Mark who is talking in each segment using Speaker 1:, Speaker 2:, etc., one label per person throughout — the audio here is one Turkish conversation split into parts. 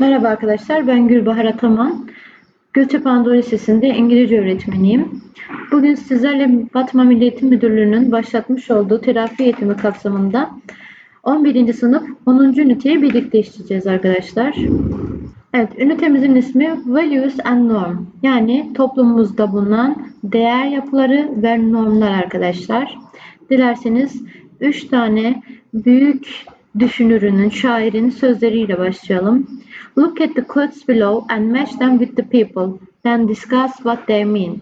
Speaker 1: Merhaba arkadaşlar, ben Gülbahar Ataman. Göçep Anadolu Lisesi'nde İngilizce öğretmeniyim. Bugün sizlerle Batman Milli Eğitim Müdürlüğü'nün başlatmış olduğu terapi eğitimi kapsamında 11. sınıf 10. üniteyi birlikte işleyeceğiz arkadaşlar. Evet, ünitemizin ismi Values and Norm. Yani toplumumuzda bulunan değer yapıları ve normlar arkadaşlar. Dilerseniz 3 tane büyük düşünürünün, şairin sözleriyle başlayalım. Look at the quotes below and match them with the people. Then discuss what they mean.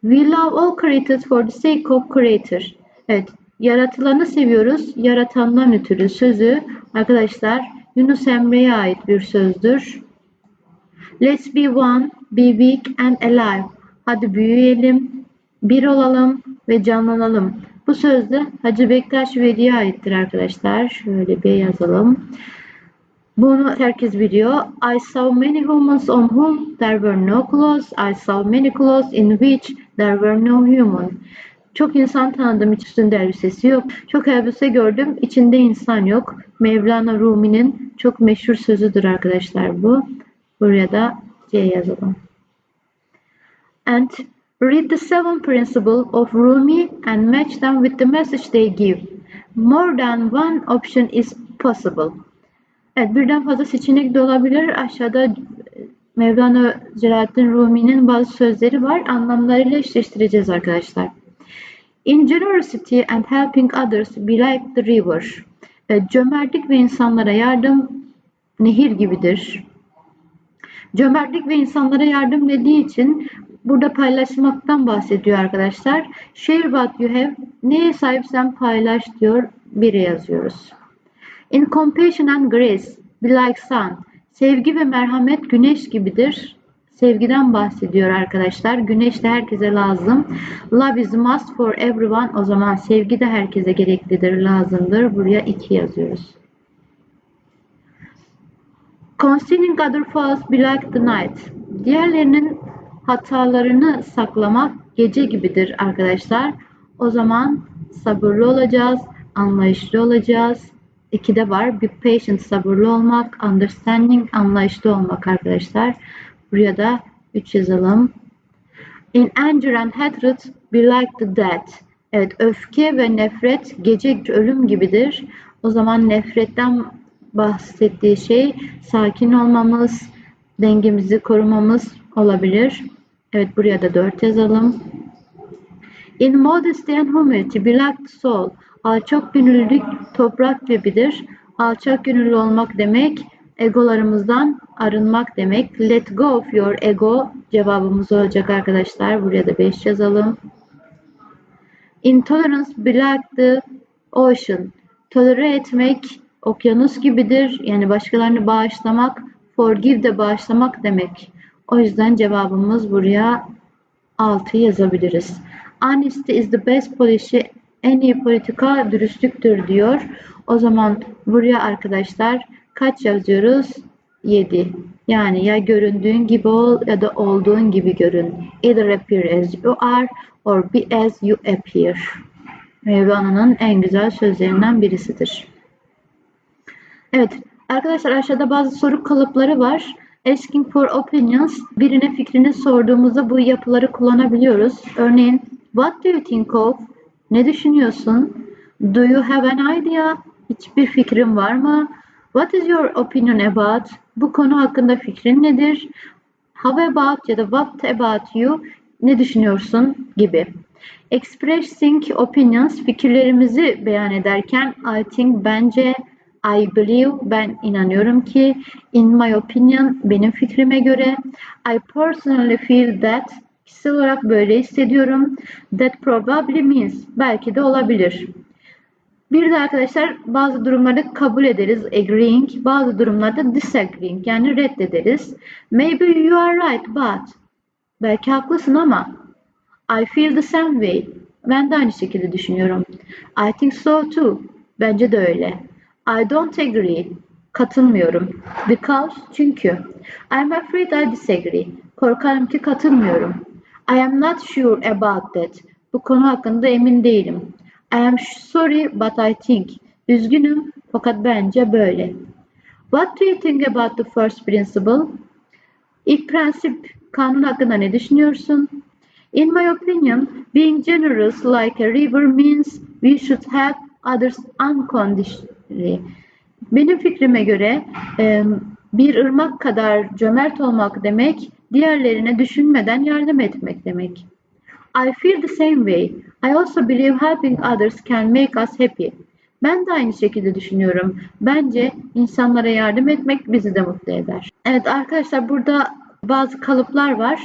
Speaker 1: We love all creators for the sake of creator. Evet, yaratılanı seviyoruz, yaratandan ötürü sözü arkadaşlar Yunus Emre'ye ait bir sözdür. Let's be one, be big and alive. Hadi büyüyelim, bir olalım ve canlanalım. Bu söz de Hacı Bektaş Veli'ye aittir arkadaşlar. Şöyle bir yazalım. Bunu herkes biliyor. I saw many humans on whom there were no clothes. I saw many clothes in which there were no human. Çok insan tanıdım hiç üstünde elbisesi yok. Çok elbise gördüm içinde insan yok. Mevlana Rumi'nin çok meşhur sözüdür arkadaşlar bu. Buraya da C yazalım. And read the seven principles of Rumi and match them with the message they give. More than one option is possible. Evet birden fazla seçenek de olabilir. Aşağıda Mevlana Celaleddin Rumi'nin bazı sözleri var. Anlamlarıyla eşleştireceğiz arkadaşlar. In generosity and helping others be like the river. Evet, cömertlik ve insanlara yardım nehir gibidir. Cömertlik ve insanlara yardım dediği için burada paylaşmaktan bahsediyor arkadaşlar. Share what you have. Neye sahipsen paylaş diyor. Biri yazıyoruz. In compassion and grace, be like sun. Sevgi ve merhamet güneş gibidir. Sevgiden bahsediyor arkadaşlar. Güneş de herkese lazım. Love is must for everyone. O zaman sevgi de herkese gereklidir, lazımdır. Buraya iki yazıyoruz. Concealing other faults be like the night. Diğerlerinin hatalarını saklamak gece gibidir arkadaşlar. O zaman sabırlı olacağız, anlayışlı olacağız. İki de var. Be patient, sabırlı olmak, understanding, anlayışlı olmak arkadaşlar. Buraya da 3 yazalım. In anger and hatred be like the dead. Evet, öfke ve nefret gece ölüm gibidir. O zaman nefretten bahsettiği şey sakin olmamız, dengemizi korumamız olabilir. Evet, buraya da 4 yazalım. In modesty and humility be like the soul. Alçak gönüllülük toprak gibidir. Alçak gönüllü olmak demek egolarımızdan arınmak demek. Let go of your ego cevabımız olacak arkadaşlar. Buraya da 5 yazalım. Intolerance like the ocean. Tolere etmek okyanus gibidir. Yani başkalarını bağışlamak. Forgive de bağışlamak demek. O yüzden cevabımız buraya 6 yazabiliriz. Honesty is the best policy. En iyi politika dürüstlüktür diyor. O zaman buraya arkadaşlar kaç yazıyoruz? 7. Yani ya göründüğün gibi ol ya da olduğun gibi görün. Either appear as you are or be as you appear. Mevlana'nın en güzel sözlerinden birisidir. Evet arkadaşlar aşağıda bazı soru kalıpları var. Asking for opinions. Birine fikrini sorduğumuzda bu yapıları kullanabiliyoruz. Örneğin What do you think of? Ne düşünüyorsun? Do you have an idea? Hiçbir fikrin var mı? What is your opinion about? Bu konu hakkında fikrin nedir? How about ya da what about you? Ne düşünüyorsun? gibi. Expressing opinions fikirlerimizi beyan ederken I think bence I believe ben inanıyorum ki in my opinion benim fikrime göre I personally feel that kişisel olarak böyle hissediyorum that probably means belki de olabilir. Bir de arkadaşlar bazı durumlarda kabul ederiz agreeing, bazı durumlarda disagreeing yani reddederiz. Maybe you are right but belki haklısın ama I feel the same way. Ben de aynı şekilde düşünüyorum. I think so too. Bence de öyle. I don't agree. Katılmıyorum. Because çünkü. I am afraid I disagree. Korkarım ki katılmıyorum. I am not sure about that. Bu konu hakkında emin değilim. I am sorry but I think. Üzgünüm fakat bence böyle. What do you think about the first principle? İlk prensip kanun hakkında ne düşünüyorsun? In my opinion, being generous like a river means we should help others unconditionally. Benim fikrime göre e, bir ırmak kadar cömert olmak demek, diğerlerine düşünmeden yardım etmek demek. I feel the same way. I also believe helping others can make us happy. Ben de aynı şekilde düşünüyorum. Bence insanlara yardım etmek bizi de mutlu eder. Evet arkadaşlar burada bazı kalıplar var.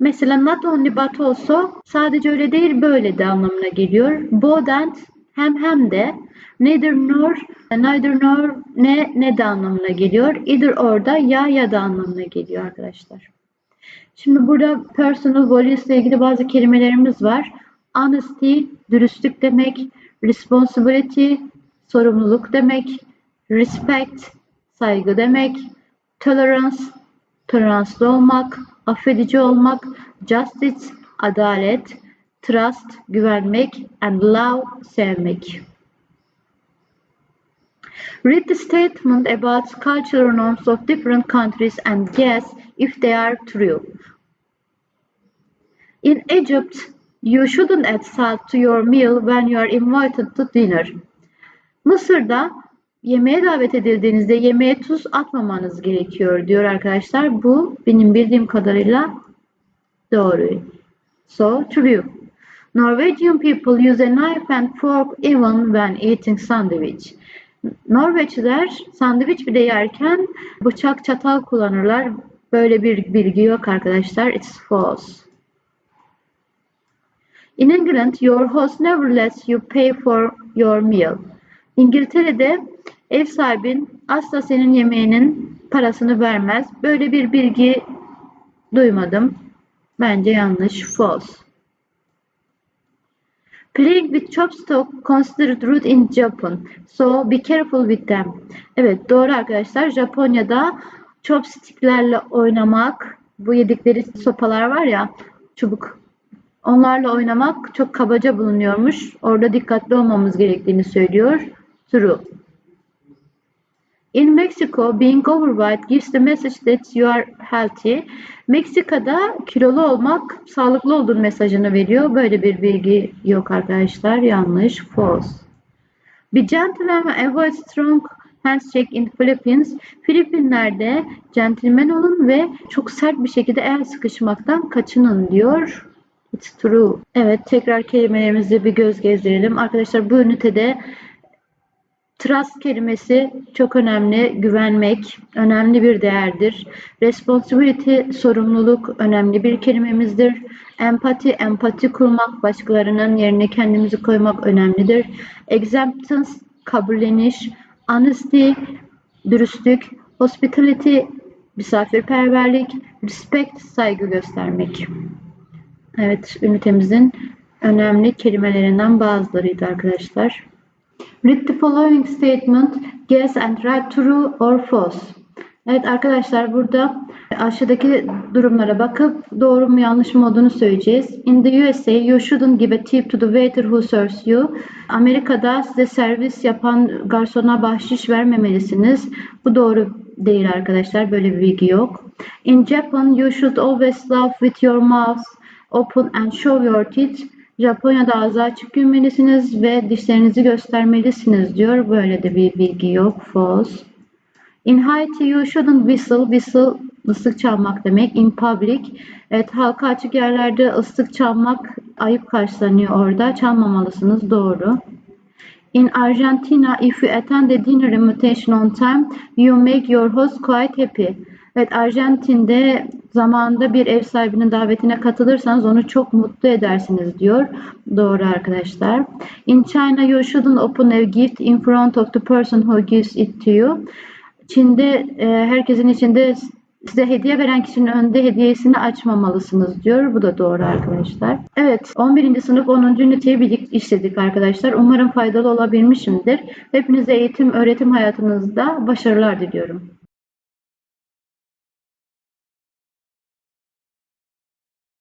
Speaker 1: Mesela not only but also sadece öyle değil böyle de anlamına geliyor. Both and hem hem de neither nor neither nor ne ne de anlamına geliyor. Either or da ya ya da anlamına geliyor arkadaşlar. Şimdi burada personal values ile ilgili bazı kelimelerimiz var. Honesty, dürüstlük demek. Responsibility, sorumluluk demek. Respect, saygı demek. Tolerance, toleranslı olmak. Affedici olmak. Justice, adalet. Trust, güvenmek. And love, sevmek. Read the statement about cultural norms of different countries and guess if they are true. In Egypt, you shouldn't add salt to your meal when you are invited to dinner. Mısır'da yemeğe davet edildiğinizde yemeğe tuz atmamanız gerekiyor diyor arkadaşlar. Bu benim bildiğim kadarıyla doğru. So true. Norwegian people use a knife and fork even when eating sandwich. Norveçliler sandviç bile yerken bıçak çatal kullanırlar. Böyle bir bilgi yok arkadaşlar. It's false. In England, your host never lets you pay for your meal. İngiltere'de ev sahibin asla senin yemeğinin parasını vermez. Böyle bir bilgi duymadım. Bence yanlış. False. Playing with chopstick considered rude in Japan. So be careful with them. Evet doğru arkadaşlar. Japonya'da chopsticklerle oynamak, bu yedikleri sopalar var ya, çubuk. Onlarla oynamak çok kabaca bulunuyormuş. Orada dikkatli olmamız gerektiğini söylüyor. True. In Mexico, being overweight gives the message that you are healthy. Meksika'da kilolu olmak sağlıklı olduğun mesajını veriyor. Böyle bir bilgi yok arkadaşlar. Yanlış. False. Be gentle and avoid strong handshake in Philippines. Filipinler'de centilmen olun ve çok sert bir şekilde el sıkışmaktan kaçının diyor. It's true. Evet tekrar kelimelerimizi bir göz gezdirelim. Arkadaşlar bu ünitede Trust kelimesi çok önemli. Güvenmek önemli bir değerdir. Responsibility, sorumluluk önemli bir kelimemizdir. Empati, empati kurmak, başkalarının yerine kendimizi koymak önemlidir. Acceptance, kabulleniş. Honesty, dürüstlük. Hospitality, misafirperverlik. Respect, saygı göstermek. Evet, ünitemizin önemli kelimelerinden bazılarıydı arkadaşlar. Read the following statement. Guess and write true or false. Evet arkadaşlar burada aşağıdaki durumlara bakıp doğru mu yanlış mı olduğunu söyleyeceğiz. In the USA you shouldn't give a tip to the waiter who serves you. Amerika'da size servis yapan garsona bahşiş vermemelisiniz. Bu doğru değil arkadaşlar. Böyle bir bilgi yok. In Japan you should always laugh with your mouth open and show your teeth. Japonya'da ağzı açık gülmelisiniz ve dişlerinizi göstermelisiniz diyor. Böyle de bir bilgi yok. False. In Haiti you shouldn't whistle. Whistle ıslık çalmak demek. In public. Evet halka açık yerlerde ıslık çalmak ayıp karşılanıyor orada. Çalmamalısınız. Doğru. In Argentina, if you attend the dinner invitation on time, you make your host quite happy. Evet, Arjantin'de zamanında bir ev sahibinin davetine katılırsanız onu çok mutlu edersiniz diyor. Doğru arkadaşlar. In China, you shouldn't open a gift in front of the person who gives it to you. Çin'de e, herkesin içinde size hediye veren kişinin önünde hediyesini açmamalısınız diyor. Bu da doğru arkadaşlar. Evet 11. sınıf 10. üniteyi birlikte işledik arkadaşlar. Umarım faydalı olabilmişimdir. Hepinize eğitim öğretim hayatınızda başarılar diliyorum.